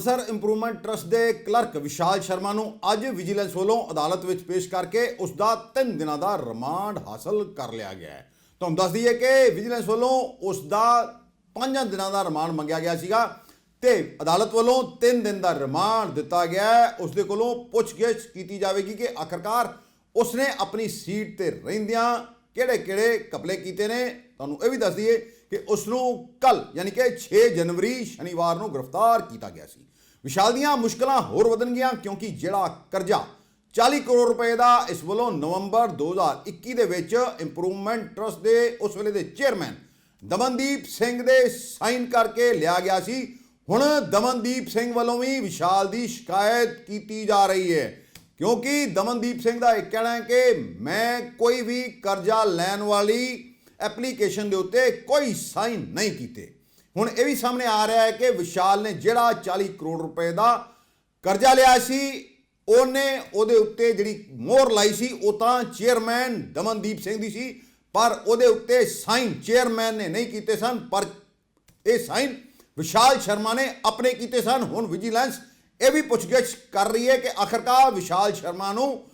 Amritsar improvement trust ਦੇ clerk Vishal Sharma ਨੂੰ ਅੱਜ ਵਿਜੀਲੈਂਸ ਵੱਲੋਂ ਅਦਾਲਤ ਵਿੱਚ ਪੇਸ਼ ਕਰਕੇ ਉਸ ਦਾ 3 ਦਿਨਾਂ ਦਾ ਰਿਮਾਂਡ ਹਾਸਲ ਕਰ ਲਿਆ ਗਿਆ ਹੈ। ਤੁਹਾਨੂੰ ਦੱਸ ਦਈਏ ਕਿ ਵਿਜੀਲੈਂਸ ਵੱਲੋਂ ਉਸ ਦਾ 5 ਦਿਨਾਂ ਦਾ ਰਿਮਾਂਡ ਮੰਗਿਆ ਗਿਆ ਸੀਗਾ ਤੇ ਅਦਾਲਤ ਵੱਲੋਂ 3 ਦਿਨ ਦਾ ਰਿਮਾਂਡ ਦਿੱਤਾ ਗਿਆ ਹੈ। ਉਸ ਦੇ ਕੋਲੋਂ ਪੁੱਛਗਿੱਛ ਕੀਤੀ ਜਾਵੇਗੀ ਕਿ ਆਖਰਕਾਰ ਉਸਨੇ ਆਪਣੀ ਸੀਟ ਤੇ ਰਹਿੰਦਿਆਂ ਕਿਹੜੇ-ਕਿਹੜੇ ਕਪਲੇ ਕੀਤੇ ਨੇ। ਤੁਹਾਨੂੰ ਇਹ ਵੀ ਦੱਸ ਦਈਏ ਕਿ ਉਸ ਨੂੰ ਕੱਲ, ਯਾਨੀ ਕਿ 6 ਜਨਵਰੀ ਸ਼ਨੀਵਾਰ ਨੂੰ ਗ੍ਰਿਫਤਾਰ ਕੀਤਾ ਗਿਆ ਸੀ। ਵਿਸ਼ਾਲ ਦੀਆਂ ਮੁਸ਼ਕਲਾਂ ਹੋਰ ਵਧਣਗੀਆਂ ਕਿਉਂਕਿ ਜਿਹੜਾ ਕਰਜ਼ਾ 40 ਕਰੋੜ ਰੁਪਏ ਦਾ ਇਸ ਵੱਲੋਂ ਨਵੰਬਰ 2021 ਦੇ ਵਿੱਚ ਇੰਪਰੂਵਮੈਂਟ ਟਰਸਟ ਦੇ ਉਸ ਵੇਲੇ ਦੇ ਚੇਅਰਮੈਨ ਦਮਨਦੀਪ ਸਿੰਘ ਦੇ ਸਾਈਨ ਕਰਕੇ ਲਿਆ ਗਿਆ ਸੀ। ਹੁਣ ਦਮਨਦੀਪ ਸਿੰਘ ਵੱਲੋਂ ਵੀ ਵਿਸ਼ਾਲ ਦੀ ਸ਼ਿਕਾਇਤ ਕੀਤੀ ਜਾ ਰਹੀ ਹੈ। ਕਿਉਂਕਿ ਦਮਨਦੀਪ ਸਿੰਘ ਦਾ ਇਹ ਕਹਿਣਾ ਹੈ ਕਿ ਮੈਂ ਕੋਈ ਵੀ ਕਰਜ਼ਾ ਲੈਣ ਵਾਲੀ ਐਪਲੀਕੇਸ਼ਨ ਦੇ ਉੱਤੇ ਕੋਈ ਸਾਈਨ ਨਹੀਂ ਕੀਤੇ। ਹੁਣ ਇਹ ਵੀ ਸਾਹਮਣੇ ਆ ਰਿਹਾ ਹੈ ਕਿ ਵਿਸ਼ਾਲ ਨੇ ਜਿਹੜਾ 40 ਕਰੋੜ ਰੁਪਏ ਦਾ ਕਰਜ਼ਾ ਲਿਆ ਸੀ, ਉਹਨੇ ਉਹਦੇ ਉੱਤੇ ਜਿਹੜੀ ਮੋਹਰ ਲਾਈ ਸੀ, ਉਹ ਤਾਂ ਚੇਅਰਮੈਨ ਦਮਨਦੀਪ ਸਿੰਘ ਦੀ ਸੀ, ਪਰ ਉਹਦੇ ਉੱਤੇ ਸਾਈਨ ਚੇਅਰਮੈਨ ਨੇ ਨਹੀਂ ਕੀਤੇ ਸਨ, ਪਰ ਇਹ ਸਾਈਨ ਵਿਸ਼ਾਲ ਸ਼ਰਮਾ ਨੇ ਆਪਣੇ ਕੀਤੇ ਸਨ। ਹੁਣ ਵਿਜੀਲੈਂਸ ਇਹ ਵੀ ਪੁੱਛਗਿੱਛ ਕਰ ਰਹੀ ਹੈ ਕਿ ਆਖਰਕਾਰ ਵਿਸ਼ਾਲ ਸ਼ਰਮਾ ਨੂੰ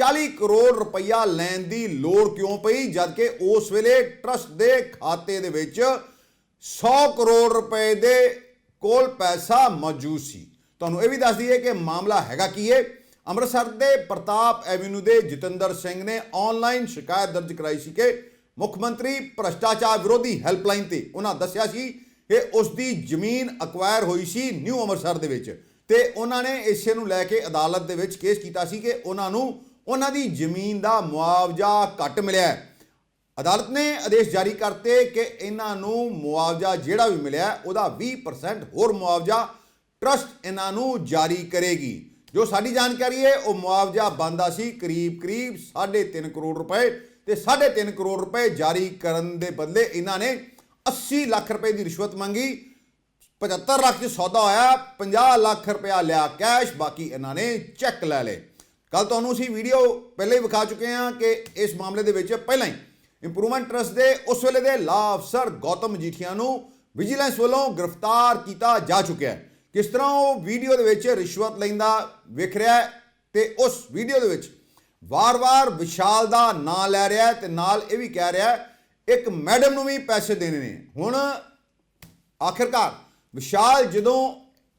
40 ਕਰੋੜ ਰੁਪਈਆ ਲੈਣ ਦੀ ਲੋੜ ਕਿਉਂ ਪਈ? ਜਦਕਿ ਉਸ ਵੇਲੇ ਟਰਸਟ ਦੇ ਖਾਤੇ ਦੇ ਵਿੱਚ 100 ਕਰੋੜ ਰੁਪਏ ਦੇ ਕੋਲ ਪੈਸਾ ਮੌਜੂਦ ਸੀ। ਤੁਹਾਨੂੰ ਇਹ ਵੀ ਦੱਸ ਦਈਏ ਕਿ ਮਾਮਲਾ ਹੈਗਾ ਕੀ ਹੈ ਅੰਮ੍ਰਿਤਸਰ ਦੇ ਪ੍ਰਤਾਪ ਐਵੀਨਿਊ ਦੇ ਜਤਿੰਦਰ ਸਿੰਘ ਨੇ ਆਨਲਾਈਨ ਸ਼ਿਕਾਇਤ ਦਰਜ ਕਰਾਈ ਸੀ ਕਿ ਮੁੱਖ ਮੰਤਰੀ ਭ੍ਰਸ਼ਟਾਚਾਰ ਵਿਰੋਧੀ ਹੈਲਪਲਾਈਨ ਤੇ ਉਹਨਾਂ ਦੱਸਿਆ ਸੀ ਕਿ ਉਸ ਦੀ ਜ਼ਮੀਨ ਅਕਵਾਇਰ ਹੋਈ ਸੀ ਨਿਊ ਅੰਮ੍ਰਿਤਸਰ ਦੇ ਵਿੱਚ ਤੇ ਉਹਨਾਂ ਨੇ ਇਸੇ ਨੂੰ ਲੈ ਕੇ ਅਦਾਲਤ ਦੇ ਵਿੱਚ ਕੇਸ ਕੀਤਾ ਸੀ ਕਿ ਉਹਨਾਂ ਨੂੰ ਉਹਨਾਂ ਦੀ ਜ਼ਮੀਨ ਦਾ ਮੁਆਵਜ਼ਾ ਘੱਟ ਮਿਲਿਆ ਅਦਾਲਤ ਨੇ ਆਦੇਸ਼ ਜਾਰੀ ਕਰਤੇ ਕਿ ਇਹਨਾਂ ਨੂੰ ਮੁਆਵਜ਼ਾ ਜਿਹੜਾ ਵੀ ਮਿਲਿਆ ਉਹਦਾ 20% ਹੋਰ ਮੁਆਵਜ਼ਾ ਟਰਸਟ ਇਹਨਾਂ ਨੂੰ ਜਾਰੀ ਕਰੇਗੀ। ਜੋ ਸਾਡੀ ਜਾਣਕਾਰੀ ਹੈ, ਉਹ ਮੁਆਵਜ਼ਾ ਬੰਦਾ ਸੀ ਕਰੀਬ ਕਰੀਬ 3.5 ਕਰੋੜ ਰੁਪਏ ਤੇ 3.5 ਕਰੋੜ ਰੁਪਏ ਜਾਰੀ ਕਰਨ ਦੇ ਬਦਲੇ ਇਹਨਾਂ ਨੇ 80 ਲੱਖ ਰੁਪਏ ਦੀ ਰਿਸ਼ਵਤ ਮੰਗੀ 75 ਲੱਖ 'ਚ ਸੌਦਾ ਹੋਇਆ 50 ਲੱਖ ਰੁਪਇਆ ਲਿਆ ਕੈਸ਼ ਬਾਕੀ ਇਹਨਾਂ ਨੇ ਚੈੱਕ ਲੈ ਲਏ। ਕੱਲ ਤੁਹਾਨੂੰ ਅਸੀਂ ਵੀਡੀਓ ਪਹਿਲੇ ਹੀ ਵਿਖਾ ਚੁੱਕੇ ਹਾਂ ਕਿ ਇਸ ਮਾਮਲੇ ਦੇ ਵਿੱਚ ਪਹਿਲਾਂ ਹੀ ਇੰਪਰੂਵਮੈਂਟ ਟਰਸਟ ਦੇ ਉਸ ਵੇਲੇ ਦੇ ਲਾ ਅਫਸਰ ਗੌਤਮ ਮਜੀਠੀਆ ਨੂੰ ਵਿਜੀਲੈਂਸ ਵੱਲੋਂ ਗ੍ਰਿਫਤਾਰ ਕੀਤਾ ਜਾ ਚੁੱਕਿਆ ਹੈ। ਕਿਸ ਤਰ੍ਹਾਂ ਉਹ ਵੀਡੀਓ ਦੇ ਵਿੱਚ ਰਿਸ਼ਵਤ ਲੈਂਦਾ ਵਿਖ ਰਿਹਾ ਹੈ ਤੇ ਉਸ ਵੀਡੀਓ ਦੇ ਵਿੱਚ ਵਾਰ-ਵਾਰ ਵਿਸ਼ਾਲ ਦਾ ਨਾਂ ਲੈ ਰਿਹਾ ਹੈ ਤੇ ਨਾਲ ਇਹ ਵੀ ਕਹਿ ਰਿਹਾ ਹੈ, ਇੱਕ ਮੈਡਮ ਨੂੰ ਵੀ ਪੈਸੇ ਦੇਣੇ ਨੇ। ਹੁਣ ਆਖਿਰਕਾਰ ਵਿਸ਼ਾਲ ਜਦੋਂ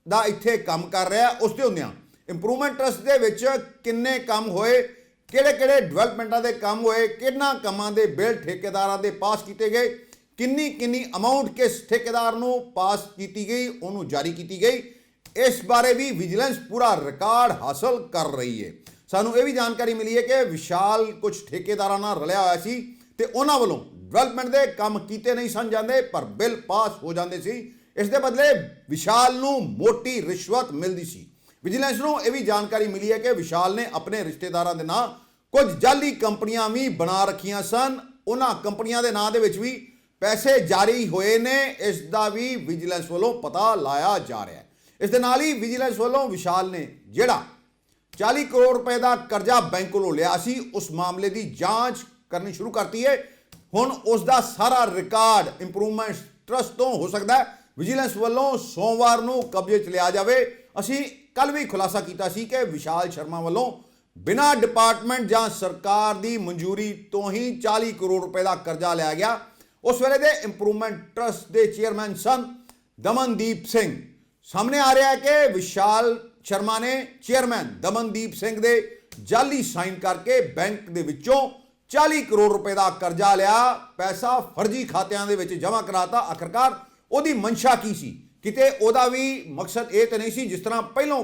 ਦਾ ਇੱਥੇ ਕੰਮ ਕਰ ਰਿਹਾ, ਉਸ ਦੇ ਹੁੰਦਿਆਂ ਇੰਪਰੂਵਮੈਂਟ ਟਰਸਟ ਦੇ ਵਿੱਚ ਕਿੰਨੇ ਕੰਮ ਹੋਏ ਕਿਹੜੇ ਕਿਹੜੇ ਡਿਵੈਲਪਮੈਂਟਾਂ ਦੇ ਕੰਮ ਹੋਏ, ਕਿੰਨਾ ਕੰਮਾਂ ਦੇ ਬਿੱਲ ਠੇਕੇਦਾਰਾਂ ਦੇ ਪਾਸ ਕੀਤੇ ਗਏ ਕਿੰਨੀ ਕਿੰਨੀ ਅਮਾਉਂਟ ਕਿਸ ਠੇਕੇਦਾਰ ਨੂੰ ਪਾਸ ਕੀਤੀ ਗਈ, ਉਹਨੂੰ ਜਾਰੀ ਕੀਤੀ ਗਈ, ਇਸ ਬਾਰੇ ਵੀ ਵਿਜੀਲੈਂਸ ਪੂਰਾ ਰਿਕਾਰਡ ਹਾਸਲ ਕਰ ਰਹੀ ਹੈ। ਸਾਨੂੰ ਇਹ ਵੀ ਜਾਣਕਾਰੀ ਮਿਲੀ ਹੈ ਕਿ ਵਿਸ਼ਾਲ ਕੁਝ ਠੇਕੇਦਾਰਾਂ ਨਾਲ ਰਲਿਆ ਹੋਇਆ ਸੀ ਤੇ ਉਹਨਾਂ ਵੱਲੋਂ ਡਿਵੈਲਪਮੈਂਟ ਦੇ ਕੰਮ ਕੀਤੇ ਨਹੀਂ ਸਨ ਜਾਂਦੇ, ਪਰ ਬਿੱਲ ਪਾਸ ਹੋ ਜਾਂਦੇ ਸੀ। ਇਸ ਦੇ ਬਦਲੇ ਵਿਸ਼ਾਲ ਨੂੰ ਮੋਟੀ ਰਿਸ਼ਵਤ ਮਿਲਦੀ ਸੀ। ਵਿਜੀਲੈਂਸ ਨੂੰ ਇਹ ਵੀ ਜਾਣਕਾਰੀ ਮਿਲੀ ਹੈ ਕਿ ਵਿਸ਼ਾਲ ਨੇ ਆਪਣੇ ਰਿਸ਼ਤੇਦਾਰਾਂ ਦੇ ਨਾਂ ਕੁਝ ਜਾਲੀ ਕੰਪਨੀਆਂ ਵੀ ਬਣਾ ਰੱਖੀਆਂ ਸਨ। ਉਹਨਾਂ ਕੰਪਨੀਆਂ ਦੇ ਨਾਂ ਦੇ ਵਿੱਚ ਵੀ ਪੈਸੇ ਜਾਰੀ ਹੋਏ ਨੇ। ਇਸ ਦਾ ਵੀ ਵਿਜੀਲੈਂਸ ਵੱਲੋਂ ਪਤਾ ਲਾਇਆ ਜਾ ਰਿਹਾ ਹੈ। ਇਸ ਦੇ ਨਾਲ ਹੀ ਵਿਜੀਲੈਂਸ ਵੱਲੋਂ ਵਿਸ਼ਾਲ ਨੇ ਜਿਹੜਾ 40 ਕਰੋੜ ਰੁਪਏ ਦਾ ਕਰਜ਼ਾ ਬੈਂਕ ਕੋਲੋਂ ਲਿਆ ਸੀ, ਉਸ ਮਾਮਲੇ ਦੀ ਜਾਂਚ ਕਰਨੀ ਸ਼ੁਰੂ ਕਰਤੀ ਹੈ। ਹੁਣ ਉਸ ਦਾ ਸਾਰਾ ਰਿਕਾਰਡ ਇੰਪਰੂਵਮੈਂਟ ਟਰਸਟ ਤੋਂ ਹੋ ਸਕਦਾ ਹੈ। ਵਿਜੀਲੈਂਸ ਵੱਲੋਂ ਸੋਮਵਾਰ ਨੂੰ ਕਬਜ਼ੇ 'ਚ ਲਿਆ ਜਾਵੇ। ਅਸੀਂ ਕੱਲ ਵੀ ਖੁਲਾਸਾ ਕੀਤਾ ਸੀ ਕਿ ਵਿਸ਼ਾਲ ਸ਼ਰਮਾ ਵੱਲੋਂ ਬਿਨਾਂ ਡਿਪਾਰਟਮੈਂਟ ਜਾਂ ਸਰਕਾਰ ਦੀ ਮਨਜ਼ੂਰੀ ਤੋਂ ਹੀ 40 ਕਰੋੜ ਰੁਪਏ ਦਾ ਕਰਜ਼ਾ ਲਿਆ ਗਿਆ। ਉਸ ਵੇਲੇ ਦੇ ਇੰਪਰੂਵਮੈਂਟ ਟਰਸਟ ਦੇ ਚੇਅਰਮੈਨ ਸਨ ਦਮਨਦੀਪ ਸਿੰਘ। ਸਾਹਮਣੇ ਆ ਰਿਹਾ ਹੈ ਕਿ ਵਿਸ਼ਾਲ ਸ਼ਰਮਾ ਨੇ ਚੇਅਰਮੈਨ ਦਮਨਦੀਪ ਸਿੰਘ ਦੇ ਜਾਲੀ ਸਾਈਨ ਕਰਕੇ ਬੈਂਕ ਦੇ ਵਿੱਚੋਂ 40 ਕਰੋੜ ਰੁਪਏ ਦਾ ਕਰਜ਼ਾ ਲਿਆ। ਪੈਸਾ ਫਰਜ਼ੀ ਖਾਤਿਆਂ ਦੇ ਵਿੱਚ ਜਮ੍ਹਾਂ ਕਰਾਤਾ। ਆਖਰਕਾਰ ਉਹਦੀ ਮਨਸ਼ਾ ਕੀ ਸੀ? ਕਿਤੇ ਉਹਦਾ ਵੀ ਮਕਸਦ ਇਹ ਤਾਂ ਨਹੀਂ ਸੀ, ਜਿਸ ਤਰ੍ਹਾਂ ਪਹਿਲੋਂ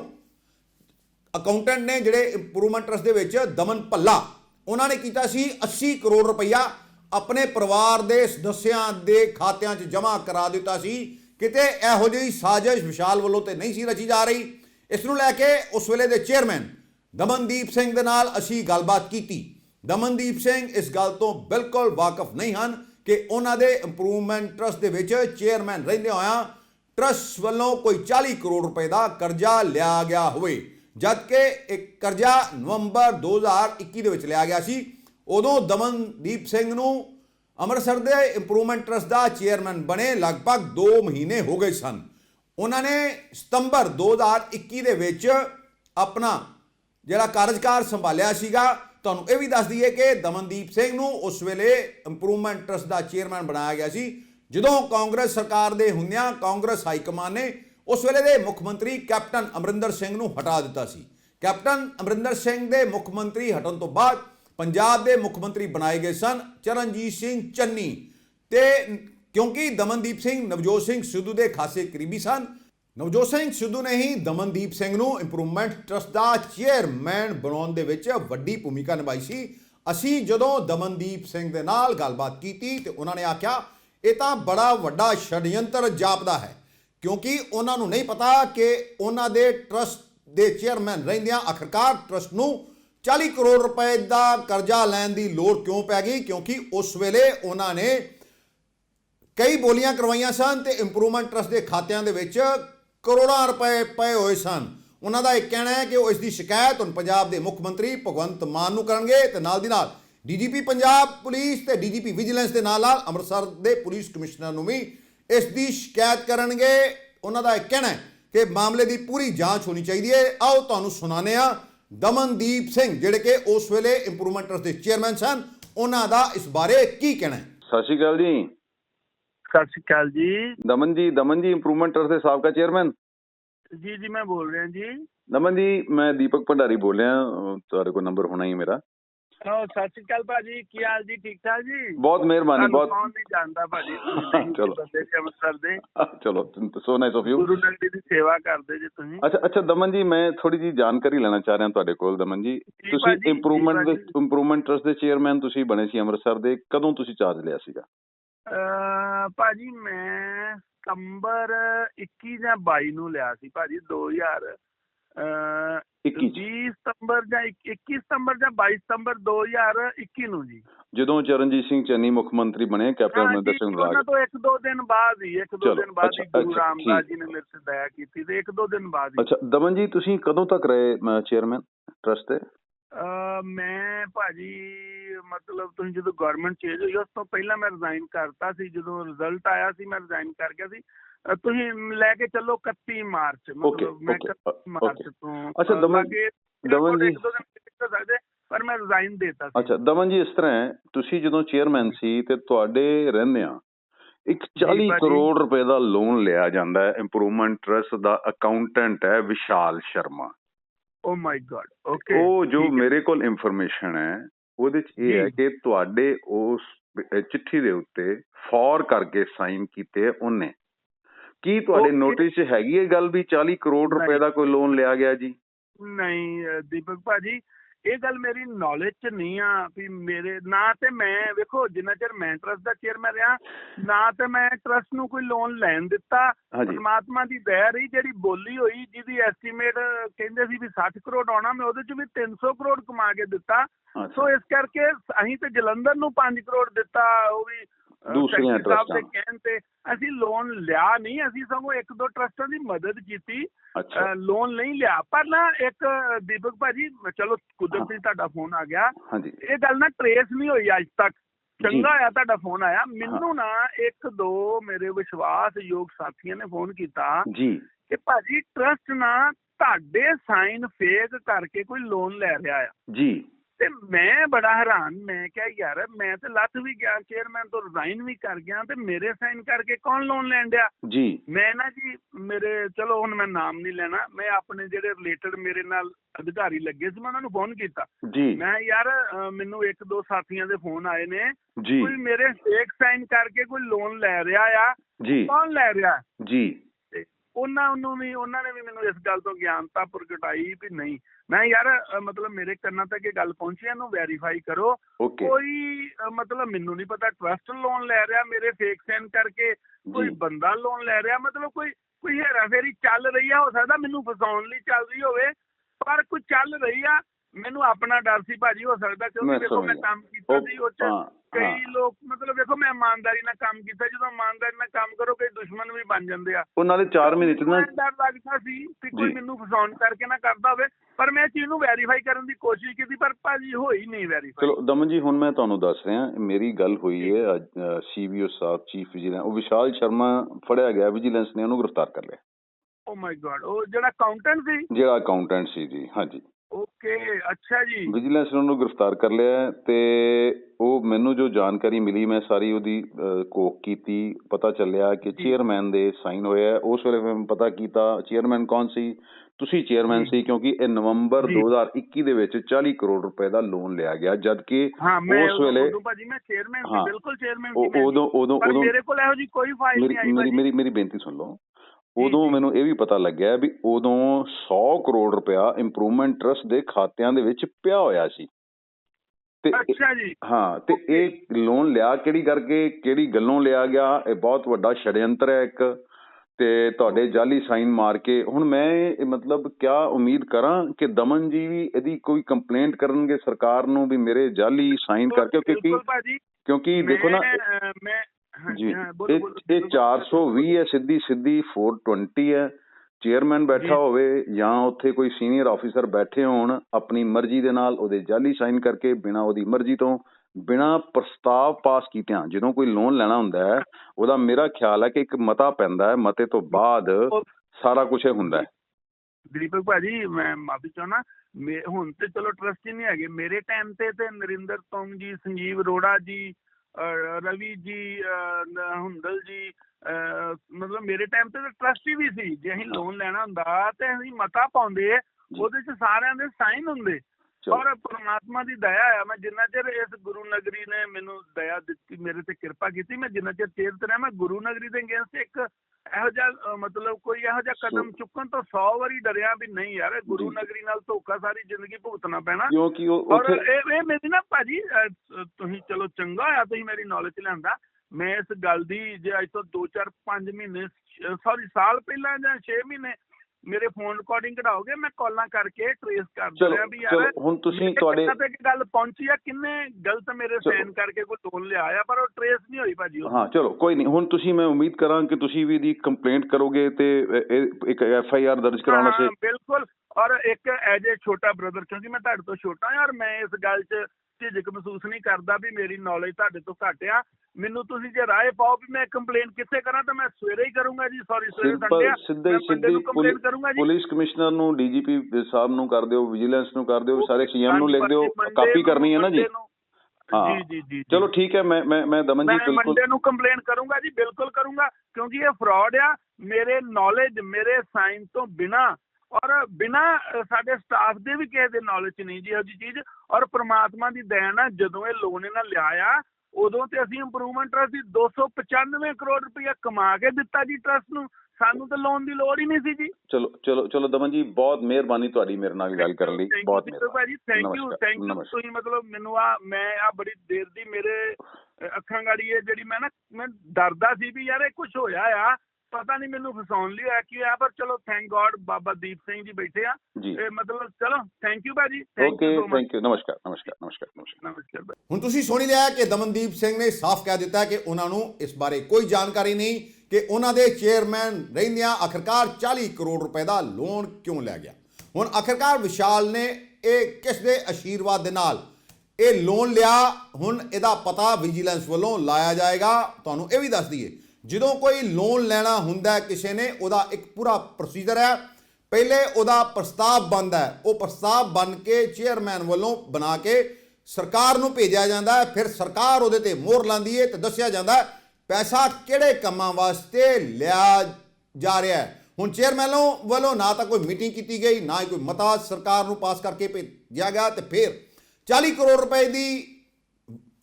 ਅਕਾਊਂਟੈਂਟ ਨੇ ਜਿਹੜੇ ਇੰਪਰੂਵਮੈਂਟ ਟਰਸਟ ਦੇ ਵਿੱਚ ਦਮਨ ਭੱਲਾ, ਉਹਨਾਂ ਨੇ ਕੀਤਾ ਸੀ 80 ਕਰੋੜ ਰੁਪਈਆ ਆਪਣੇ ਪਰਿਵਾਰ ਦੇ ਸਦੱਸਿਆਂ ਦੇ ਖਾਤਿਆਂ 'ਚ ਜਮ੍ਹਾਂ ਕਰਾ ਦਿੱਤਾ ਸੀ। ਕਿਤੇ ਇਹੋ ਜਿਹੀ ਸਾਜ਼ਿਸ਼ ਵਿਸ਼ਾਲ ਵੱਲੋਂ ਤੇ ਨਹੀਂ ਸੀ ਰਚੀ ਜਾ ਰਹੀ। ਇਸ ਨੂੰ ਲੈ ਕੇ ਉਸ ਵੇਲੇ ਦੇ ਚੇਅਰਮੈਨ ਦਮਨਦੀਪ ਸਿੰਘ ਦੇ ਨਾਲ ਅਸੀਂ ਗੱਲਬਾਤ ਕੀਤੀ। ਦਮਨਦੀਪ ਸਿੰਘ ਇਸ ਗੱਲ ਤੋਂ ਬਿਲਕੁਲ ਵਾਕਿਫ ਨਹੀਂ ਹਨ ਕਿ ਉਹਨਾਂ ਦੇ ਇੰਪਰੂਵਮੈਂਟ ਟਰਸਟ ਦੇ ਵਿੱਚ ਚੇਅਰਮੈਨ ਰਹਿੰਦੇ ਹੋਇਆਂ ਟਰਸਟ ਵੱਲੋਂ ਕੋਈ 40 ਕਰੋੜ ਰੁਪਏ ਦਾ ਕਰਜ਼ਾ ਲਿਆ ਗਿਆ ਹੋਵੇ। ਜਦਕਿ ਇੱਕ ਕਰਜ਼ਾ ਨਵੰਬਰ 2021 ਦੇ ਵਿੱਚ ਲਿਆ ਗਿਆ ਸੀ, ਉਦੋਂ ਦਮਨਦੀਪ ਸਿੰਘ ਨੂੰ ਅੰਮ੍ਰਿਤਸਰ ਦੇ ਇੰਪਰੂਵਮੈਂਟ ਟਰਸਟ ਦਾ ਚੇਅਰਮੈਨ ਬਣੇ ਲਗਭਗ 2 ਮਹੀਨੇ ਹੋ ਗਏ ਸਨ। ਉਹਨਾਂ ਨੇ ਸਤੰਬਰ 2021 ਦੇ ਵਿੱਚ ਆਪਣਾ ਜਿਹੜਾ ਕਾਰਜਕਾਰ ਸੰਭਾਲਿਆ ਸੀਗਾ, ਤੁਹਾਨੂੰ ਇਹ ਵੀ ਦੱਸ ਦਈਏ ਕਿ ਦਮਨਦੀਪ ਸਿੰਘ ਨੂੰ ਉਸ ਵੇਲੇ ਇੰਪਰੂਵਮੈਂਟ ਟਰਸਟ ਦਾ ਚੇਅਰਮੈਨ ਬਣਾਇਆ ਗਿਆ ਸੀ। ਜਦੋਂ ਕਾਂਗਰਸ ਸਰਕਾਰ ਦੇ ਹੁੰਦਿਆਂ ਕਾਂਗਰਸ ਹਾਈ ਕਮਾਨ ਨੇ ਉਸ ਵੇਲੇ ਦੇ ਮੁੱਖ ਮੰਤਰੀ ਕੈਪਟਨ ਅਮਰਿੰਦਰ ਸਿੰਘ ਨੂੰ ਹਟਾ ਦਿੱਤਾ ਸੀ। ਕੈਪਟਨ ਅਮਰਿੰਦਰ ਸਿੰਘ ਦੇ ਮੁੱਖ ਮੰਤਰੀ ਹਟਣ ਤੋਂ ਬਾਅਦ ਪੰਜਾਬ ਦੇ ਮੁੱਖ ਮੰਤਰੀ ਬਣਾਏ ਗਏ ਸਨ ਚਰਨਜੀਤ ਸਿੰਘ ਚੰਨੀ ਤੇ ਕਿਉਂਕਿ ਦਮਨਦੀਪ ਸਿੰਘ, ਨਵਜੋਤ ਸਿੰਘ ਸਿੱਧੂ ਦੇ ਖਾਸੇ ਕਰੀਬੀ ਸਨ। ਨਵਜੋਤ ਸਿੰਘ ਸਿੱਧੂ ਨੇ ਹੀ ਦਮਨਦੀਪ ਸਿੰਘ ਨੂੰ ਇੰਪਰੂਵਮੈਂਟ ਟਰਸਟ ਦਾ ਚੇਅਰਮੈਨ ਬਣਾਉਣ ਦੇ ਵਿੱਚ ਵੱਡੀ ਭੂਮਿਕਾ ਨਿਭਾਈ ਸੀ। ਅਸੀਂ ਜਦੋਂ ਦਮਨਦੀਪ ਸਿੰਘ ਦੇ ਨਾਲ ਗੱਲਬਾਤ ਕੀਤੀ ਤੇ ਉਹਨਾਂ ਨੇ ਆਖਿਆ ਇਹ ਤਾਂ ਬੜਾ ਵੱਡਾ ਛੜਯੰਤਰ ਜਾਪਦਾ ਹੈ, ਕਿਉਂਕਿ ਉਹਨਾਂ ਨੂੰ ਨਹੀਂ ਪਤਾ ਕਿ ਉਹਨਾਂ ਦੇ ਟਰਸਟ ਦੇ ਚੇਅਰਮੈਨ ਰਹਿੰਦਿਆਂ ਆਖਰਕਾਰ ਟਰਸਟ ਨੂੰ 40 ਕਰੋੜ ਰੁਪਏ ਦਾ ਕਰਜ਼ਾ ਲੈਣ ਦੀ ਲੋੜ ਕਿਉਂ ਪੈ ਗਈ? ਕਿਉਂਕਿ ਉਸ ਵੇਲੇ ਉਹਨਾਂ ਨੇ ਕਈ ਬੋਲੀਆਂ ਕਰਵਾਈਆਂ ਸਨ ਤੇ ਇੰਪਰੂਵਮੈਂਟ ਟਰਸਟ ਦੇ ਖਾਤਿਆਂ ਦੇ ਵਿੱਚ ਕਰੋੜਾਂ ਰੁਪਏ ਪਏ ਹੋਏ ਸਨ। ਉਹਨਾਂ ਦਾ ਇਹ ਕਹਿਣਾ ਹੈ ਕਿ ਉਹ ਇਸ ਦੀ ਸ਼ਿਕਾਇਤ ਹੁਣ ਪੰਜਾਬ ਦੇ ਮੁੱਖ ਮੰਤਰੀ ਭਗਵੰਤ ਮਾਨ ਨੂੰ ਕਰਨਗੇ ਤੇ ਨਾਲ ਦੀ ਨਾਲ ਡੀਜੀਪੀ ਪੰਜਾਬ ਪੁਲਿਸ ਤੇ ਡੀਜੀਪੀ ਵਿਜੀਲੈਂਸ ਦੇ ਨਾਲ ਨਾਲ ਅੰਮ੍ਰਿਤਸਰ ਦੇ ਪੁਲਿਸ ਕਮਿਸ਼ਨਰ ਨੂੰ ਵੀ ਇਸ ਦੀ ਸ਼ਿਕਾਇਤ ਕਰਨਗੇ। ਉਹਨਾਂ ਦਾ ਇਹ ਕਹਿਣਾ ਹੈ ਕਿ ਮਾਮਲੇ ਦੀ ਪੂਰੀ ਜਾਂਚ ਹੋਣੀ ਚਾਹੀਦੀ ਹੈ। ਆਓ ਤੁਹਾਨੂੰ ਸੁਣਾਉਂਦੇ ਹਾਂ ਦਮਨਦੀਪ ਸਿੰਘ ਜਿਹੜੇ ਕਿ ਉਸ ਵੇਲੇ ਇੰਪਰੂਵਮੈਂਟ ਟਰਸਟ ਦੇ ਚੇਅਰਮੈਨ ਸਨ। ਉਹਨਾਂ ਦਾ ਇਸ ਬਾਰੇ ਕੀ ਕਹਿਣਾ ਹੈ? ਸਤਿ ਸ਼੍ਰੀ ਅਕਾਲ ਜੀ। ਸਤਿ ਸ਼੍ਰੀ ਅਕਾਲ ਜੀ। ਦਮਨ ਜੀ ਦਮਨ ਜੀ ਇੰਪਰੂਵਮੈਂਟ ਟਰਸਟ ਦੇ ਸਾਬਕਾ ਚੇਅਰਮੈਨ ਜੀ ਜੀ ਮੈਂ ਬੋਲ ਰਿਹਾ ਜੀ। ਦਮਨ ਜੀ ਮੈਂ ਦੀਪਕ ਭੰਡਾਰੀ ਬੋਲ ਰਿਹਾ। ਤੁਹਾਡੇ ਕੋਲ ਨੰਬਰ ਹੋਣਾ ਹੈ ਮੇਰਾ। ਉਹ ਸਤਿ ਸ਼੍ਰੀ ਅਕਾਲ ਭਾਜੀ ਕੀ ਹਾਲ ਜੀ ਠੀਕ ਠਾਕ ਜੀ? ਬਹੁਤ ਮਿਹਰਬਾਨੀ ਬਹੁਤ ਕੌਣ ਨਹੀਂ ਜਾਣਦਾ ਭਾਜੀ ਚਲੋ। ਬੰਦੇ ਕੇ ਅੰਮ੍ਰਿਤਸਰ ਦੇ? ਚਲੋ ਸੋ ਨਾਈਸ ਆਫ ਯੂ ਗੁਰੂ ਨਗਰੀ ਦੀ ਸੇਵਾ ਕਰਦੇ ਜੀ ਤੁਸੀਂ। ਅੱਛਾ ਅੱਛਾ ਦਮਨ ਜੀ ਮੈਂ ਥੋੜੀ ਜੀ ਜਾਣਕਾਰੀ ਲੈਣਾ ਚਾਹ ਰਿਹਾ ਤੁਹਾਡੇ ਕੋਲ ਦਮਨ ਜੀ। ਤੁਸੀਂ ਇੰਪਰੂਵਮੈਂਟ ਦੇ। ਇੰਪਰੂਵਮੈਂਟ ਟਰਸਟ ਦੇ ਚੇਅਰਮੈਨ ਤੁਸੀਂ ਬਣੇ ਸੀ ਅੰਮ੍ਰਿਤਸਰ ਦੇ। ਕਦੋਂ ਤੁਸੀਂ ਚਾਰਜ ਲਿਆ ਸੀਗਾ? ਭਾਜੀ ਮੈਂ ਸਤੰਬਰ 21 ਜਾਂ 22 ਨੂੰ ਲਿਆ ਸੀ ਭਾਜੀ 2000 ਅਹ 21 ਚ। 20 ਸਤੰਬਰ ਜਾਂ 21 ਸਤੰਬਰ ਜਾਂ 22 ਸਤੰਬਰ 2021 ਨੂੰ ਜੀ। ਜਦੋਂ ਚਰਨਜੀਤ ਸਿੰਘ ਚੰਨੀ ਮੁੱਖ ਮੰਤਰੀ ਬਣੇ ਕੈਪਟਨ ਅਮਰਿੰਦਰ ਸਿੰਘ ਉਹਨਾਂ ਰਾਜ। ਤੋਂ ਇੱਕ ਦੋ ਦਿਨ ਬਾਅਦ ਹੀ ਇੱਕ ਦੋ ਦਿਨ ਬਾਅਦ ਹੀ ਅੱਛਾ, ਗੁਰੂ ਅੱਛਾ, ਰਾਮਦਾਸ ਠੀਕ। ਜੀ ਨੇ ਮੇਰੇ ਤੇ ਦਇਆ ਕੀਤੀ ਤੇ ਇੱਕ ਦੋ ਦਿਨ ਬਾਅਦ ਹੀ। ਅੱਛਾ ਦਮਨ ਜੀ ਤੁਸੀਂ ਕਦੋਂ ਤੱਕ ਰਹੇ ਚੇਅਰਮੈਨ ਟਰਸਟ ਦੇ ਮੈਂ ਭਾਜੀ ਮਤਲਬ ਤੁਸੀਂ ਜਦੋਂ ਗਵਰਨਮੈਂਟ ਚੇਂਜ ਹੋਈ ਉਸ ਤੋਂ ਪਹਿਲਾਂ ਮੈਂ ਰਿਜ਼ਾਈਨ ਕਰਤਾ ਸੀ। ਜਦੋਂ ਰਿਜ਼ਲਟ ਆਇਆ ਸੀ ਮੈਂ ਰਿਜ਼ਾਈਨ ਕਰ ਗਿਆ ਸੀ। ਤੁਸੀਂ ਲੈ ਕੇ ਚੱਲੋ 31 ਮਾਰਚ ਮਤਲਬ ਮੈਂ okay, 31 uh, ਮਾਰਚ. ਤੋਂ ਅੱਛਾ, ਦਮਨ- ਦਮਨ ਜੀ ਪਰ ਮੈਂ ਰਿਜ਼ਾਈਨ ਦੇਤਾ ਸੀ ਅੱਛਾ ਦਮਨ ਜੀ ਇਸ ਤਰ੍ਹਾਂ ਹੈ ਤੁਸੀਂ ਜਦੋਂ ਚੇਅਰਮੈਨ ਸੀ ਤੇ ਤੁਹਾਡੇ ਰਹਿੰਦਿਆਂ ਇੱਕ 40 ਭਾਜੀ। ਕਰੋੜ ਰੁਪਏ ਦਾ ਲੋਨ ਲਿਆ ਜਾਂਦਾ ਹੈ ਇੰਪਰੂਵਮੈਂਟ ਟਰਸਟ ਦਾ ਅਕਾਊਂਟੈਂਟ ਹੈ Vishal Sharma oh my God okay ਉਹ ਜੋ ਮੇਰੇ ਕੋਲ ਇਨਫੋਰਮੇਸ਼ਨ ਹੈ ਉਹਦੇ ਚ ਇਹ। ਹੈ ਕਿ ਤੁਹਾਡੇ ਉਸ ਚਿੱਠੀ ਦੇ ਉੱਤੇ ਫੌਰ ਕਰਕੇ ਸਾਈਨ ਕੀਤੇ ਉਹਨੇ ਕੀ ਤੁਹਾਡੇ. ਨੋਟਿਸ 'ਚ ਹੈਗੀ ਇਹ ਗੱਲ ਵੀ 40 ਕਰੋੜ ਰੁਪਏ। ਦਾ ਕੋਈ ਲੋਨ ਲਿਆ ਗਿਆ ਜੀ? ਨਹੀਂ ਦੀਪਕ ਭਾਜੀ ਇਹ ਗੱਲ ਮੇਰੀ ਨੌਲੇਜ ਚ ਨਹੀਂ ਆ ਵੀ ਮੇਰੇ ਨਾ ਤੇ ਮੈਂ ਵੇਖੋ ਜਿੰਨਾ ਚਿਰ ਮੈਂ ਟਰਸਟ ਦਾ ਚੇਅਰਮੈਨ ਰਿਹਾ ਨਾ ਤੇ ਮੈਂ ਟਰਸਟ ਨੂੰ ਕੋਈ ਲੋਨ ਲੈਣ ਦਿੱਤਾ। ਪਰਮਾਤਮਾ ਦੀ ਦਇਆ ਰਹੀ ਜਿਹੜੀ ਬੋਲੀ ਹੋਈ ਜਿਹਦੀ ਐਸਟੀਮੇਟ ਕਹਿੰਦੇ ਸੀ ਵੀ 60 ਕਰੋੜ ਆਉਣਾ ਮੈਂ ਉਹਦੇ ਚ ਵੀ 300 ਕਰੋੜ ਕਮਾ ਕੇ ਦਿੱਤਾ। ਸੋ ਇਸ ਕਰਕੇ ਅਸੀਂ ਤੇ ਜਲੰਧਰ ਨੂੰ 5 ਕਰੋੜ ਦਿੱਤਾ ਉਹ ਵੀ ਦੂਸਰੀਆਂ ਸਾਹਿਬ ਦੇ ਟਰਸਟਾਂ। ਕਹਿਣ ਤੇ ਅਸੀਂ ਲੋਨ ਲਿਆ ਨਹੀਂ ਅਸੀਂ ਸਗੋਂ ਇੱਕ ਦੋ ਟਰਸਟਾਂ ਦੀ ਮਦਦ ਕੀਤੀ। ਲੋਨ ਨਹੀਂ ਲਿਆ। ਪਰ ਨਾ ਇੱਕ ਦੀਪਕ ਭਾਜੀ ਚਲੋ ਕੁਦਰਤੀ ਤੁਹਾਡਾ ਫੋਨ ਆ ਗਿਆ। ਇਹ ਗੱਲ ਨਾ ਟਰੇਸ ਨਹੀਂ ਹੋਈ ਅੱਜ ਤੱਕ। ਚੰਗਾ ਹੋਇਆ ਤੁਹਾਡਾ ਫੋਨ ਆਇਆ। ਮੈਨੂੰ ਨਾ ਇੱਕ ਦੋ ਮੇਰੇ ਵਿਸ਼ਵਾਸਯੋਗ ਸਾਥੀਆਂ ਨੇ ਫੋਨ ਕੀਤਾ ਜੀ। ਕਿ ਭਾਜੀ ਟਰਸਟ ਨਾ ਤੁਹਾਡੇ ਸਾਈਨ ਫੇਕ ਕਰਕੇ ਕੋਈ ਲੋਨ ਲੈ ਰਿਹਾ ਆ। ਜੀ। ਤੇ ਮੈਂ ਬੜਾ ਹੈਰਾਨ ਮੈਂ ਕਿਹਾ ਯਾਰ ਮੈਂ ਤੇ ਲੱਥ ਵੀ ਗਿਆ ਚੇਅਰਮੈਨ ਤੋਂ ਰਿਜ਼ਾਈਨ ਵੀ ਕਰ ਗਿਆ ਤੇ ਮੇਰੇ ਸਾਈਨ ਕਰਕੇ ਕੌਣ ਲੋਨ ਲੈਣ ਡਿਆ? ਜੀ। ਮੈਂ ਨਾ ਜੀ ਮੇਰੇ ਚਲੋ ਹੁਣ ਮੈਂ ਨਾਮ ਨਹੀਂ ਲੈਣਾ ਮੈਂ ਆਪਣੇ ਜਿਹੜੇ ਰਿਲੇਟਡ ਮੇਰੇ ਨਾਲ ਅਧਿਕਾਰੀ ਲੱਗੇ ਸੀ ਮੈਂ ਉਹਨਾਂ ਨੂੰ ਫੋਨ ਕੀਤਾ। ਜੀ। ਮੈਂ ਯਾਰ ਮੈਨੂੰ ਇੱਕ ਦੋ ਸਾਥੀਆਂ ਦੇ ਫੋਨ ਆਏ ਨੇ। ਕੋਈ ਮੇਰੇ ਫੇਕ ਸਾਈਨ ਕਰਕੇ ਕੋਈ ਲੋਨ ਲੈ ਰਿਹਾ ਆ? ਜੀ। ਕੌਣ ਲੈ ਰਿਹਾ? ਜੀ। ਉਹਨਾਂ ਨੂੰ ਵੀ ਉਹਨਾਂ ਨੇ ਵੀ ਮੈਨੂੰ ਇਸ ਗੱਲ ਤੋਂ ਗਿਆਨਤਾ ਪ੍ਰਗਟਾਈ ਵੀ ਨਹੀਂ। ਮੈਂ ਯਾਰ ਮਤਲਬ ਮੇਰੇ ਕੰਨਾਂ ਤੱਕ ਇਹ ਗੱਲ ਪਹੁੰਚੀ ਇਹਨੂੰ ਵੈਰੀਫਾਈ ਕਰੋ। ਕੋਈ ਮਤਲਬ ਮੈਨੂੰ ਨਹੀਂ ਪਤਾ ਟਰਸਟ ਲੋਨ ਲੈ ਰਿਹਾ ਮੇਰੇ ਫੇਕ ਸਾਈਨ ਕਰਕੇ ਕੋਈ ਬੰਦਾ ਲੋਨ ਲੈ ਰਿਹਾ ਮਤਲਬ ਕੋਈ ਕੋਈ ਹੈਰਾਫੇਰੀ ਚੱਲ ਰਹੀ ਆ ਹੋ ਸਕਦਾ ਮੈਨੂੰ ਫਸਾਉਣ ਲਈ ਚੱਲ ਰਹੀ ਹੋਵੇ ਪਰ ਕੋਈ ਚੱਲ ਰਹੀ ਆ ਮੈਨੂੰ ਆਪਣਾ ਡਰ ਸੀ ਭਾਜੀ ਹੋ ਸਕਦਾ ਕਿਉਂਕਿ ਵੇਖੋ ਮੈਂ ਕੰਮ ਕੀਤਾ ਸੀ ਉਹ ਚ ਕਈ। ਲੋਕ ਮਤਲਬ ਵੇਖੋ ਮੈਂ ਇਮਾਨਦਾਰੀ ਨਾਲ ਕੰਮ ਕੀਤਾ ਜਦੋਂ ਇਮਾਨਦਾਰੀ ਨਾਲ ਕੰਮ ਕਰੋ ਕਈ ਦੁਸ਼ਮਣ ਵੀ ਬਣ ਜਾਂਦੇ ਆ। ਉਹ ਨਾਲੇ 4 ਮਹੀਨੇ ਚ ਨਾ ਡਰ ਲੱਗਦਾ ਸੀ ਕਿ ਕੋਈ। ਮੈਨੂੰ ਫਸਾਉਣ ਕਰਕੇ ਨਾ ਕਰਦਾ ਹੋਵੇ ਪਰ ਮੈਂ ਚੀਜ਼ ਨੂੰ ਵੈਰੀਫਾਈ ਕਰਨ ਦੀ ਕੋਸ਼ਿਸ਼ ਕੀਤੀ ਪਰ ਭਾਜੀ ਹੋਈ ਨਹੀਂ ਵੈਰੀਫਾਈ ਚਲੋ ਦਮਨ ਜੀ ਹੁਣ ਮੈਂ ਤੁਹਾਨੂੰ ਦੱਸ ਰਿਹਾ ਮੇਰੀ ਗੱਲ ਹੋਈ ਹੈ ਅੱਜ ਸੀਬੀਓ ਸਾਹਿਬ ਚੀਫ ਵਿਜੀਲੈਂਸ ਉਹ ਵਿਸ਼ਾਲ ਸ਼ਰਮਾ ਫੜਿਆ ਗਿਆ ਵਿਜੀਲੈਂਸ ਨੇ ਉਹਨੂੰ ਗ੍ਰਿਫਤਾਰ ਕਰ ਲਿਆ। ਓ ਮਾਈ ਗॉड ਉਹ ਜਿਹੜਾ ਅਕਾਊਂਟੈਂਟ ਸੀ? ਜਿਹੜਾ ਅਕਾਊਂਟੈਂਟ ਸੀ ਜੀ ਹਾਂਜੀ। ਓਕੇ ਅੱਛਾ ਜੀ ਵਿਜੀਲੈਂਸ ਨੇ ਉਹਨੂੰ ਗ੍ਰਿਫਤਾਰ ਕਰ ਲਿਆ ਤੇ ਉਹ ਮੈਨੂੰ ਜੋ ਜਾਣਕਾਰੀ ਮਿਲੀ ਮੈਂ ਸਾਰੀ ਉਹਦੀ ਘੋਖ ਕੀਤੀ ਪਤਾ ਚੱਲਿਆ ਕਿ। ਚੇਅਰਮੈਨ ਦੇ ਸਾਈਨ ਹੋਏ ਆ ਉਸ ਵੇਲੇ ਮੈਂ ਪਤਾ ਕੀਤਾ ਚੇਅਰਮੈਨ ਕੌਣ ਸੀ ਤੁਸੀਂ ਚੇਅਰਮੈਨ। ਸੀ ਕਿਉਂਕਿ ਇਹ ਨਵੰਬਰ ਜੀ। 2021 ਦੇ ਵਿੱਚ 40 ਕਰੋੜ ਰੁਪਏ ਦਾ ਲੋਨ ਲਿਆ ਗਿਆ ਜਦ ਕਿ ਉਸ ਵੇਲੇ ਉਦੋਂ ਭਾਜੀ ਮੈਂ ਚੇਅਰਮੈਨ। ਸੀ ਬਿਲਕੁਲ ਚੇਅਰਮੈਨ ਸੀ ਮੈਂ ਉਦੋਂ ਉਦੋਂ ਪਰ ਉਦੋਂ ਮੇਰੇ ਕੋਲ ਇਹੋ ਜੀ ਕੋਈ ਫਾਈਲ ਨਹੀਂ ਆਈ ਮੇਰੀ ਮੇਰੀ ਮੇਰੀ ਬੇਨਤੀ ਸੁਣ ਲਓ ਉਦੋਂ। ਮੈਨੂੰ ਇਹ ਵੀ ਪਤਾ ਲੱਗਿਆ ਵੀ ਉਦੋਂ 100 ਕਰੋੜ ਰੁਪਇਆ ਇੰਪਰੂਵਮੈਂਟ ਟਰਸਟ ਦੇ ਖਾਤਿਆਂ ਦੇ ਵਿੱਚ ਪਿਆ ਹੋਇਆ ਸੀ। ਤੇ ਅੱਛਾ ਜੀ। ਹਾਂ ਤੇ ਇਹ ਲੋਨ ਲਿਆ ਕਿਹੜੀ ਕਰਕੇ ਕਿਹੜੀ ਗੱਲੋਂ ਲਿਆ ਗਿਆ ਇਹ ਬਹੁਤ ਵੱਡਾ ਛੜਯੰਤਰ ਹੈ ਇੱਕ। ਤੇ ਤੁਹਾਡੇ ਜਾਲੀ ਸਾਈਨ ਮਾਰ ਕੇ ਹੁਣ ਮੈਂ ਇਹ ਮਤਲਬ ਕਿਆ ਉਮੀਦ ਕਰਾਂ ਕਿ ਦਮਨ ਜੀ ਵੀ ਇਹਦੀ ਕੋਈ ਕੰਪਲੇਂਟ ਕਰਨਗੇ ਸਰਕਾਰ ਨੂੰ ਵੀ ਮੇਰੇ ਜਾਲੀ ਸਾਈਨ ਕਰਕੇ ਕਿਉਂਕਿ ਕਿਉਂਕਿ ਦੇਖੋ ਨਾ ਮੈਂ, ਬੋਲੋ, ਇਹ ਬੋਲੋ, ਇਹ ਬੋਲੋ। 420 ਹੈ ਸਿੱਧੀ ਸਿੱਧੀ 420 ਹੈ ਚੇਅਰਮੈਨ। ਬੈਠਾ ਹੋਵੇ ਜਾਂ ਉੱਥੇ ਕੋਈ ਸੀਨੀਅਰ ਆਫੀਸਰ ਬੈਠੇ ਹੋਣ ਆਪਣੀ ਮਰਜ਼ੀ ਦੇ ਨਾਲ ਉਹਦੇ ਜਾਲੀ ਸਾਈਨ ਕਰਕੇ ਬਿਨਾ ਉਹਦੀ ਮਰਜ਼ੀ ਤੋਂ ਬਿਨਾ ਪ੍ਰਸਤਾਵ ਪਾਸ ਕੀਤਿਆਂ ਜਦੋਂ ਕੋਈ ਲੋਨ ਲੈਣਾ ਹੁੰਦਾ ਹੈ ਉਹਦਾ ਮੇਰਾ ਖਿਆਲ ਹੈ ਕਿ ਇੱਕ ਮਤਾ ਪੈਂਦਾ ਹੈ ਮਤੇ ਤੋਂ ਬਾਅਦ ਸਾਰਾ ਕੁਝ ਹੁੰਦਾ ਹੈ ਦੀਪਕ ਭਾਜੀ ਮੈਂ ਮਾਫੀ ਚਾਹਣਾ ਹੁਣ ਤੇ ਚਲੋ ਟਰਸਟੀ ਨਹੀਂ ਹੈਗੇ ਮੇਰੇ ਟਾਈਮ ਤੇ ਤੇ ਨਰਿੰਦਰ ਤੋਮ ਜੀ ਸੰਜੀਵ ਅਰੋੜਾ ਜੀ ਰਵੀ ਜੀ ਹੁੰਦਲ ਜੀ ਮਤਲਬ ਮੇਰੇ ਟਾਈਮ ਤੇ ਟਰਸਟੀ ਵੀ ਸੀ। ਜੇ ਅਸੀਂ ਲੋਨ ਲੈਣਾ ਹੁੰਦਾ ਤੇ ਅਸੀਂ ਮਤਾ ਪਾਉਂਦੇ ਉਹਦੇ ਚ ਸਾਰਿਆਂ ਦੇ ਸਾਈਨ ਹੁੰਦੇ। ਔਰ ਪ੍ਰਮਾਤਮਾ ਦੀ ਦਇਆ ਆ। ਮੈਂ ਜਿੰਨਾ ਚਿਰ ਇਸ ਗੁਰੂ ਨਗਰੀ ਨੇ ਮੈਨੂੰ ਦਇਆ ਦਿੱਤੀ ਮੇਰੇ ਤੇ ਕਿਰਪਾ ਕੀਤੀ ਮੈਂ ਜਿੰਨਾ ਚਿਰ ਚੇਰ ਤੇ ਰਿਹਾ ਮੈਂ ਗੁਰੂ ਨਗਰੀ ਦੇ ਅਗੇਂਸਟ ਇੱਕ ਇਹੋ ਜਿਹਾ ਮਤਲਬ ਕੋਈ ਇਹੋ ਜਿਹਾ ਕਦਮ ਚੁੱਕਣ ਤੋਂ 100 ਵਾਰੀ ਡਰਿਆ ਵੀ ਨਹੀਂ ਯਾਰ ਗੁਰੂ। ਨਗਰੀ ਨਾਲ ਧੋਖਾ ਸਾਰੀ ਜ਼ਿੰਦਗੀ ਭੁਗਤਣਾ ਪੈਣਾ ਕਿਉਂਕਿ ਉੱਥੇ ਇਹ ਇਹ ਮੇਰੀ ਨਾ ਭਾਜੀ ਤੁਸੀਂ ਚਲੋ ਚੰਗਾ ਹੋਇਆ ਤੁਸੀਂ ਮੇਰੀ ਨੌਲੇਜ ਲਿਆਂਦਾ ਮੈਂ ਇਸ ਗੱਲ ਦੀ ਜੇ ਅੱਜ ਤੋਂ 2 4 5 ਮਹੀਨੇ ਸੌਰੀ ਸਾਲ ਪਹਿਲਾਂ ਜਾਂ 6 ਮਹੀਨੇ ਮੇਰੇ ਫੋਨ ਰਿਕਾਰਡਿੰਗ ਕਢਾਓਗੇ ਮੈਂ ਕਾਲਾਂ ਕਰਕੇ ਟਰੇਸ ਕਰ ਦਿਆਂ ਵੀ ਯਾਰ ਚਲੋ ਹੁਣ ਤੁਸੀਂ ਤੁਹਾਡੇ ਤੱਕ ਗੱਲ ਪਹੁੰਚੀ ਆ ਕਿੰਨੇ ਗਲਤ ਮੇਰੇ। ਸਾਈਨ ਕਰਕੇ ਕੋਈ ਲੋਨ ਲਿਆ ਆ ਪਰ ਉਹ ਟਰੇਸ ਨਹੀਂ ਹੋਈ ਭਾਜੀ ਹਾਂ ਚਲੋ ਕੋਈ ਨਹੀਂ ਹੁਣ ਤੁਸੀਂ ਮੈਂ ਉਮੀਦ ਕਰਾਂ ਕਿ ਤੁਸੀਂ ਵੀ ਇਹਦੀ ਕੰਪਲੇਂਟ ਕਰੋਗੇ ਤੇ ਇੱਕ ਐਫ ਆਈ ਆਰ ਦਰਜ ਕਰਾਉਣ ਹਾਂ, ਵਾਸਤੇ। ਬਿਲਕੁਲ ਔਰ ਇੱਕ ਐਜ ਏ ਛੋਟਾ ਬ੍ਰਦਰ ਕਿਉਂਕਿ ਮੈਂ ਤੁਹਾਡੇ ਤੋਂ ਛੋਟਾ ਹਾਂ ਔਰ ਮੈਂ ਇਸ ਗੱਲ 'ਚ ਝਿਜਕ ਮਹਿਸੂਸ ਨਹੀਂ ਕਰਦਾ ਵੀ ਮੇਰੀ ਨੌਲੇਜ ਤੁਹਾਡੇ ਤੋਂ ਘੱਟ ਆ। ਮੈਨੂੰ ਤੁਸੀਂ ਜੇ ਰਾਏ ਪਾਓ ਵੀ ਮੈਂ ਕੰਪਲੇਂਟ ਕਿੱਥੇ ਕਰਾਂ ਤਾਂ ਮੈਂ ਸਵੇਰੇ ਹੀ ਕਰੂੰਗਾ ਜੀ ਸੌਰੀ ਸਵੇਰੇ ਸੰਡੇ ਆ ਸਿੱਧੇ ਮੈਂ ਹੀ ਸਿੱਧੀ ਜੀ। ਪੁਲਿਸ ਕਮਿਸ਼ਨਰ ਨੂੰ ਡੀਜੀਪੀ ਸਾਹਿਬ ਨੂੰ ਕਰ ਦਿਓ ਵਿਜੀਲੈਂਸ ਨੂੰ ਕਰ ਦਿਓ ਸਾਰੇ ਸੀਐਮ ਨੂੰ ਲਿਖ ਦਿਓ ਕਾਪੀ ਕਰਨੀ ਹੈ ਨਾ ਜੀ। ਜੀ ਜੀ ਜੀ ਚਲੋ ਠੀਕ ਹੈ ਮੈਂ ਮੈਂ ਮੈਂ ਦਮਨ ਜੀ ਮੈਂ ਬਿਲਕੁਲ ਮੰਡੇ ਨੂੰ ਕੰਪਲੇਂਟ ਕਰੂੰਗਾ ਜੀ ਬਿਲਕੁਲ ਕਰੂੰਗਾ ਕਿਉਂਕਿ ਇਹ ਫਰਾਡ ਆ ਮੇਰੇ ਨੌਲੇਜ ਮੇਰੇ ਸਾਈਨ ਤੋਂ ਬਿਨਾ ਔਰ ਬਿਨਾ ਸਾਡੇ ਸਟਾਫ ਦੇ ਵੀ ਕਿਸੇ ਦੇ ਨੌਲੇਜ ਨਹੀਂ ਜੀ ਇਹੋ ਜਿਹੀ ਚੀਜ਼ ਔਰ ਪ੍ਰਮਾਤਮਾ ਦੀ ਦਇਆ ਨਾਲ ਜਦੋਂ ਇਹ ਲੋਨ ਇਹਨਾਂ ਲਿਆ ਆ ਉਦੋਂ ਤੇ ਅਸੀਂ ਇੰਪਰੂਵਮੈਂਟ ਟਰਸਟ ਦੀ 295 ਕਰੋੜ ਰੁਪਇਆ ਕਮਾ ਕੇ ਦਿੱਤਾ ਜੀ ਟਰਸਟ ਨੂੰ। ਸਾਨੂੰ ਤਾਂ ਲੋਨ ਦੀ ਲੋੜ ਹੀ ਨਹੀਂ ਸੀ ਜੀ। ਚਲੋ ਚਲੋ ਚਲੋ ਦਮਨ ਜੀ ਬਹੁਤ ਮਿਹਰਬਾਨੀ ਤੁਹਾਡੀ ਮੇਰੇ ਨਾਲ ਗੱਲ ਕਰਨ ਲਈ। ਬਹੁਤ. ਭਾਜੀ ਥੈਂਕ ਯੂ ਥੈਂਕ ਯੂ। ਤੁਸੀਂ ਮਤਲਬ ਮੈਨੂੰ ਆ ਮੈਂ ਆ ਬੜੀ ਦੇਰ ਦੀ ਮੇਰੇ ਅੱਖਾਂ ਗਾੜੀ ਇਹ ਜਿਹੜੀ ਮੈਂ ਨਾ ਮੈਂ ਡਰਦਾ ਸੀ ਵੀ ਯਾਰ ਇਹ ਕੁਝ ਹੋਇਆ ਆ। ਪਤਾ ਨਹੀਂ ਮੈਨੂੰ ਫਸਾਉਣ ਲਈ ਹੋਇਆ ਕੀ ਹੋਇਆ ਪਰ ਚਲੋ ਥੈਂਕ ਗॉड ਬਾਬਾ ਦੀਪ ਸਿੰਘ ਜੀ ਬੈਠੇ ਆ। ਇਹ ਮਤਲਬ ਚਲੋ ਥੈਂਕ ਯੂ ਭਾਜੀ। Thank okay you so much thank you ਨਮਸਕਾਰ ਨਮਸਕਾਰ ਨਮਸਕਾਰ ਨਮਸਕਾਰ। ਹੁਣ ਤੁਸੀਂ ਸੁਣ ਲਿਆ ਕਿ ਦਮਨਦੀਪ ਸਿੰਘ ਨੇ ਸਾਫ਼ ਕਹਿ ਦਿੱਤਾ ਕਿ ਉਹਨਾਂ ਨੂੰ ਇਸ ਬਾਰੇ ਕੋਈ ਜਾਣਕਾਰੀ ਨਹੀਂ ਕਿ ਉਹਨਾਂ ਦੇ ਚੇਅਰਮੈਨ ਰਹਿੰਦਿਆਂ ਆਖਰਕਾਰ 40 ਕਰੋੜ ਰੁਪਏ ਦਾ ਲੋਨ ਕਿਉਂ ਲਿਆ ਗਿਆ। ਹੁਣ ਆਖਰਕਾਰ ਵਿਸ਼ਾਲ ਨੇ ਇਹ ਕਿਸ ਦੇ ਅਸ਼ੀਰਵਾਦ ਦੇ ਨਾਲ ਇਹ ਲੋਨ ਲਿਆ? ਹੁਣ ਇਹਦਾ ਪਤਾ ਵਿਜੀਲੈਂਸ ਵੱਲੋਂ ਲਾਇਆ ਜਾਏਗਾ। ਤੁਹਾਨੂੰ ਇਹ ਵੀ ਦੱਸ ਦਈਏ ਜਦੋਂ ਕੋਈ ਲੋਨ ਲੈਣਾ ਹੁੰਦਾ ਕਿਸੇ ਨੇ, ਉਹਦਾ ਇੱਕ ਪੂਰਾ ਪ੍ਰੋਸੀਜਰ ਹੈ। ਪਹਿਲੇ ਉਹਦਾ ਪ੍ਰਸਤਾਵ ਬਣਦਾ ਹੈ। ਉਹ ਪ੍ਰਸਤਾਵ ਬਣ ਕੇ ਚੇਅਰਮੈਨ ਵੱਲੋਂ ਬਣਾ ਕੇ ਸਰਕਾਰ ਨੂੰ ਭੇਜਿਆ ਜਾਂਦਾ ਹੈ। ਫਿਰ ਸਰਕਾਰ ਉਹਦੇ ਤੇ ਮੋਹਰ ਲਾਉਂਦੀ ਹੈ ਤੇ ਦੱਸਿਆ ਜਾਂਦਾ ਪੈਸਾ ਕਿਹੜੇ ਕੰਮਾਂ ਵਾਸਤੇ ਲਿਆ ਜਾ ਰਿਹਾ ਹੈ। ਹੁਣ ਚੇਅਰਮੈਨ ਵੱਲੋਂ- ਵੱਲੋਂ ਨਾ ਤਾਂ ਕੋਈ ਮੀਟਿੰਗ ਕੀਤੀ ਗਈ, ਨਾ ਹੀ ਕੋਈ ਮਤਾ ਸਰਕਾਰ ਨੂੰ ਪਾਸ ਕਰਕੇ ਭੇਜਿਆ ਗਿਆ ਤੇ ਫਿਰ 40 ਕਰੋੜ ਰੁਪਏ ਦੀ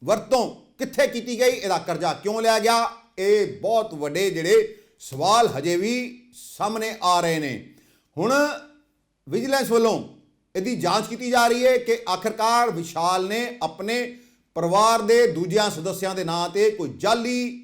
ਵਰਤੋਂ ਕਿੱਥੇ ਕੀਤੀ ਗਈ, ਇਹਦਾ ਕਰਜ਼ਾ ਕਿਉਂ ਲਿਆ ਗਿਆ? ਇਹ ਬਹੁਤ ਵੱਡੇ ਜਿਹੜੇ ਸਵਾਲ ਹਜੇ ਵੀ ਸਾਹਮਣੇ ਆ ਰਹੇ ਨੇ। ਹੁਣ ਵਿਜੀਲੈਂਸ ਵੱਲੋਂ ਇਹਦੀ ਜਾਂਚ ਕੀਤੀ ਜਾ ਰਹੀ ਹੈ ਕਿ ਆਖਰਕਾਰ ਵਿਸ਼ਾਲ ਨੇ ਆਪਣੇ ਪਰਿਵਾਰ ਦੇ ਦੂਜਿਆਂ ਸਦੱਸਿਆਂ ਦੇ ਨਾਂ ਤੇ ਕੋਈ ਜਾਲੀ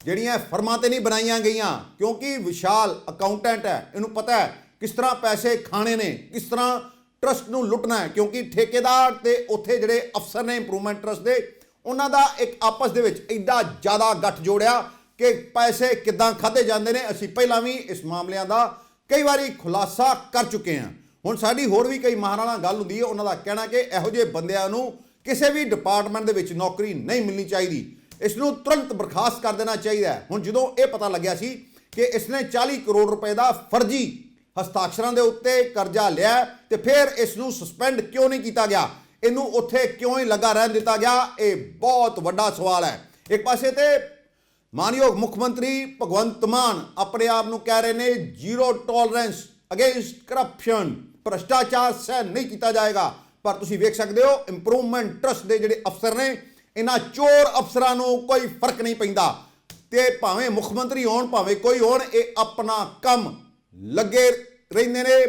ਜਿਹੜੀਆਂ ਫਰਮਾਂ ਤੇ ਨਹੀਂ ਬਣਾਈਆਂ ਗਈਆਂ, ਕਿਉਂਕਿ ਵਿਸ਼ਾਲ ਅਕਾਊਂਟੈਂਟ ਹੈ। ਇਹਨੂੰ ਪਤਾ ਹੈ ਕਿਸ ਤਰ੍ਹਾਂ ਪੈਸੇ ਖਾਣੇ ਨੇ, ਕਿਸ ਤਰ੍ਹਾਂ ਟਰਸਟ ਨੂੰ ਲੁੱਟਣਾ ਹੈ, ਕਿਉਂਕਿ ਠੇਕੇਦਾਰ ਤੇ ਉੱਥੇ ਜਿਹੜੇ ਅਫਸਰ ਨੇ ਇੰਪਰੂਵਮੈਂਟ ਟਰਸਟ ਦੇ ਉਹਨਾਂ ਦਾ ਇੱਕ ਆਪਸ ਦੇ ਵਿੱਚ ਐਡਾ ਜ਼ਿਆਦਾ ਗੱਠ ਜੋੜਿਆ ਕਿ ਪੈਸੇ ਕਿੱਦਾਂ ਖਾਦੇ ਜਾਂਦੇ ਨੇ, ਅਸੀਂ ਪਹਿਲਾਂ ਵੀ ਇਸ ਮਾਮਲਿਆਂ ਦਾ ਕਈ ਵਾਰੀ ਖੁਲਾਸਾ ਕਰ ਚੁੱਕੇ ਹਾਂ। ਹੁਣ ਸਾਡੀ ਹੋਰ ਵੀ ਕਈ ਮਾਹਰਾਂ ਨਾਲ ਗੱਲ ਹੁੰਦੀ ਹੈ, ਉਹਨਾਂ ਦਾ ਕਹਿਣਾ ਕਿ ਇਹੋ ਜਿਹੇ ਬੰਦਿਆਂ ਨੂੰ ਕਿਸੇ ਵੀ ਡਿਪਾਰਟਮੈਂਟ ਦੇ ਵਿੱਚ ਨੌਕਰੀ ਨਹੀਂ ਮਿਲਣੀ ਚਾਹੀਦੀ। ਇਸ ਨੂੰ ਤੁਰੰਤ ਬਰਖਾਸਤ ਕਰ ਦੇਣਾ ਚਾਹੀਦਾ ਹੈ। ਹੁਣ ਜਦੋਂ ਇਹ ਪਤਾ ਲੱਗਿਆ ਸੀ ਕਿ ਇਸਨੇ 40 ਕਰੋੜ ਰੁਪਏ ਦਾ ਫਰਜ਼ੀ ਹਸਤਾਖਰਾਂ ਦੇ ਉੱਤੇ ਕਰਜ਼ਾ ਲਿਆ ਹੈ, ਤੇ ਫਿਰ ਇਸ ਨੂੰ ਸਸਪੈਂਡ ਕਿਉਂ ਨਹੀਂ ਕੀਤਾ ਗਿਆ? ਇਹਨੂੰ ਉੱਥੇ ਕਿਉਂ ਹੀ ਲੱਗਾ ਰਹਿਣ ਦਿੱਤਾ ਗਿਆ? ਇਹ ਬਹੁਤ ਵੱਡਾ ਸਵਾਲ ਹੈ। ਇੱਕ ਪਾਸੇ ਤੇ ਮਾਨਯੋਗ ਮੁੱਖ ਮੰਤਰੀ ਭਗਵੰਤ ਮਾਨ ਆਪਣੇ ਆਪ ਨੂੰ ਕਹਿ ਰਹੇ ਨੇ, ਜ਼ੀਰੋ ਟੋਲਰੈਂਸ ਅਗੇਂਸਟ ਕਰਪਸ਼ਨ ਭ੍ਰਸ਼ਟਾਚਾਰ ਸਹਿ ਨਹੀਂ ਕੀਤਾ ਜਾਏਗਾ। ਪਰ ਤੁਸੀਂ ਵੇਖ ਸਕਦੇ ਹੋ ਇੰਪਰੂਵਮੈਂਟ ਟਰਸਟ ਦੇ ਜਿਹੜੇ ਅਫਸਰ ਨੇ, ਇਹਨਾਂ ਚੋਰ ਅਫਸਰਾਂ ਨੂੰ ਕੋਈ ਫ਼ਰਕ ਨਹੀਂ ਪੈਂਦਾ। ਤੇ ਭਾਵੇਂ ਮੁੱਖ ਮੰਤਰੀ ਹੋਣ, ਭਾਵੇਂ ਕੋਈ ਹੋਣ, ਇਹ ਆਪਣਾ ਕੰਮ ਲੱਗੇ ਰਹਿੰਦੇ ਨੇ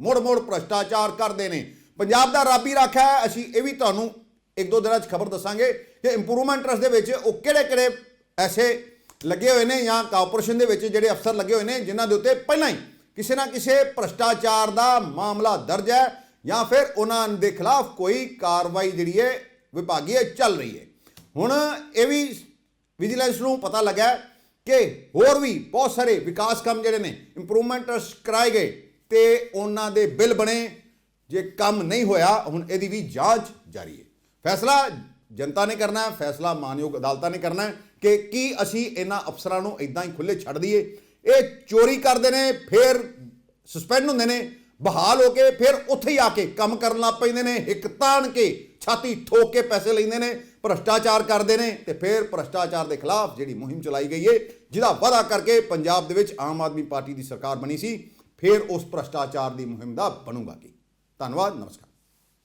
ਮੋੜ ਮੋੜ ਭ੍ਰਸ਼ਟਾਚਾਰ ਕਰਦੇ ਨੇ। ਪੰਜਾਬ ਦਾ ਰਾਬੀ ਰਾਖਾ ਹੈ। ਅਸੀਂ ਇਹ ਵੀ ਤੁਹਾਨੂੰ ਇੱਕ ਦੋ ਦਿਨਾਂ 'ਚ ਖਬਰ ਦੱਸਾਂਗੇ ਕਿ ਇੰਪਰੂਵਮੈਂਟ ਟਰਸਟ ਦੇ ਵਿੱਚ ਉਹ ਕਿਹੜੇ ਕਿਹੜੇ ਐਸੇ ਲੱਗੇ ਹੋਏ ਨੇ ਜਾਂ ਕਾਰਪੋਰੇਸ਼ਨ ਦੇ ਵਿੱਚ ਜਿਹੜੇ ਅਫਸਰ ਲੱਗੇ ਹੋਏ ਨੇ, ਜਿਨ੍ਹਾਂ ਦੇ ਉੱਤੇ ਪਹਿਲਾਂ ਹੀ ਕਿਸੇ ਨਾ ਕਿਸੇ ਭ੍ਰਸ਼ਟਾਚਾਰ ਦਾ ਮਾਮਲਾ ਦਰਜ ਹੈ ਜਾਂ ਫਿਰ ਉਹਨਾਂ ਦੇ ਖਿਲਾਫ ਕੋਈ ਕਾਰਵਾਈ ਜਿਹੜੀ ਹੈ ਵਿਭਾਗੀ ਹੈ, ਚੱਲ ਰਹੀ ਹੈ। ਹੁਣ ਇਹ ਵੀ ਵਿਜੀਲੈਂਸ ਨੂੰ ਪਤਾ ਲੱਗਾ ਕਿ ਹੋਰ ਵੀ ਬਹੁਤ ਸਾਰੇ ਵਿਕਾਸ ਕੰਮ ਜਿਹੜੇ ਨੇ ਇੰਪਰੂਵਮੈਂਟਸ ਕਰਾਏ ਗਏ ਤੇ ਉਹਨਾਂ ਦੇ ਬਿੱਲ ਬਣੇ। ਜੇ ਕੰਮ ਨਹੀਂ ਹੋਇਆ, ਹੁਣ ਇਹਦੀ ਵੀ ਜਾਂਚ ਜਾਰੀ ਹੈ। ਫੈਸਲਾ ਜਨਤਾ ਨੇ ਕਰਨਾ ਹੈ, ਫੈਸਲਾ ਮਾਨਯੋਗ ਅਦਾਲਤਾਂ ਨੇ ਕਰਨਾ ਹੈ ਕਿ ਕੀ ਅਸੀਂ ਇਹਨਾਂ ਅਫਸਰਾਂ ਨੂੰ ਇਦਾਂ ਹੀ ਖੁੱਲੇ ਛੱਡ ਦਈਏ? ਇਹ ਚੋਰੀ ਕਰਦੇ ਨੇ, ਫਿਰ ਸਸਪੈਂਡ ਹੁੰਦੇ ਨੇ, ਬਹਾਲ ਹੋ ਕੇ ਫਿਰ ਉੱਥੇ ਹੀ ਆ ਕੇ ਕੰਮ ਕਰਨ ਲੱਗ ਪੈਂਦੇ ਨੇ ਇੱਕ ਤਾਣ ਕੇ ਛਾਤੀ ਠੋਕ ਕੇ ਪੈਸੇ ਲੈਂਦੇ ਨੇ, ਭ੍ਰਸ਼ਟਾਚਾਰ ਕਰਦੇ ਨੇ ਤੇ ਫਿਰ ਭ੍ਰਸ਼ਟਾਚਾਰ ਦੇ ਖਿਲਾਫ ਜਿਹੜੀ ਮੁਹਿੰਮ ਚਲਾਈ ਗਈ ਏ ਜਿਹਦਾ ਵਾਅਦਾ ਕਰਕੇ ਪੰਜਾਬ ਦੇ ਵਿੱਚ ਆਮ ਆਦਮੀ ਪਾਰਟੀ ਦੀ ਸਰਕਾਰ ਬਣੀ ਸੀ, ਫਿਰ ਉਸ ਭ੍ਰਸ਼ਟਾਚਾਰ ਦੀ ਮੁਹਿੰਮ ਦਾ ਬਣੂਗਾ ਕੀ? ਧੰਨਵਾਦ ਨਮਸਕਾਰ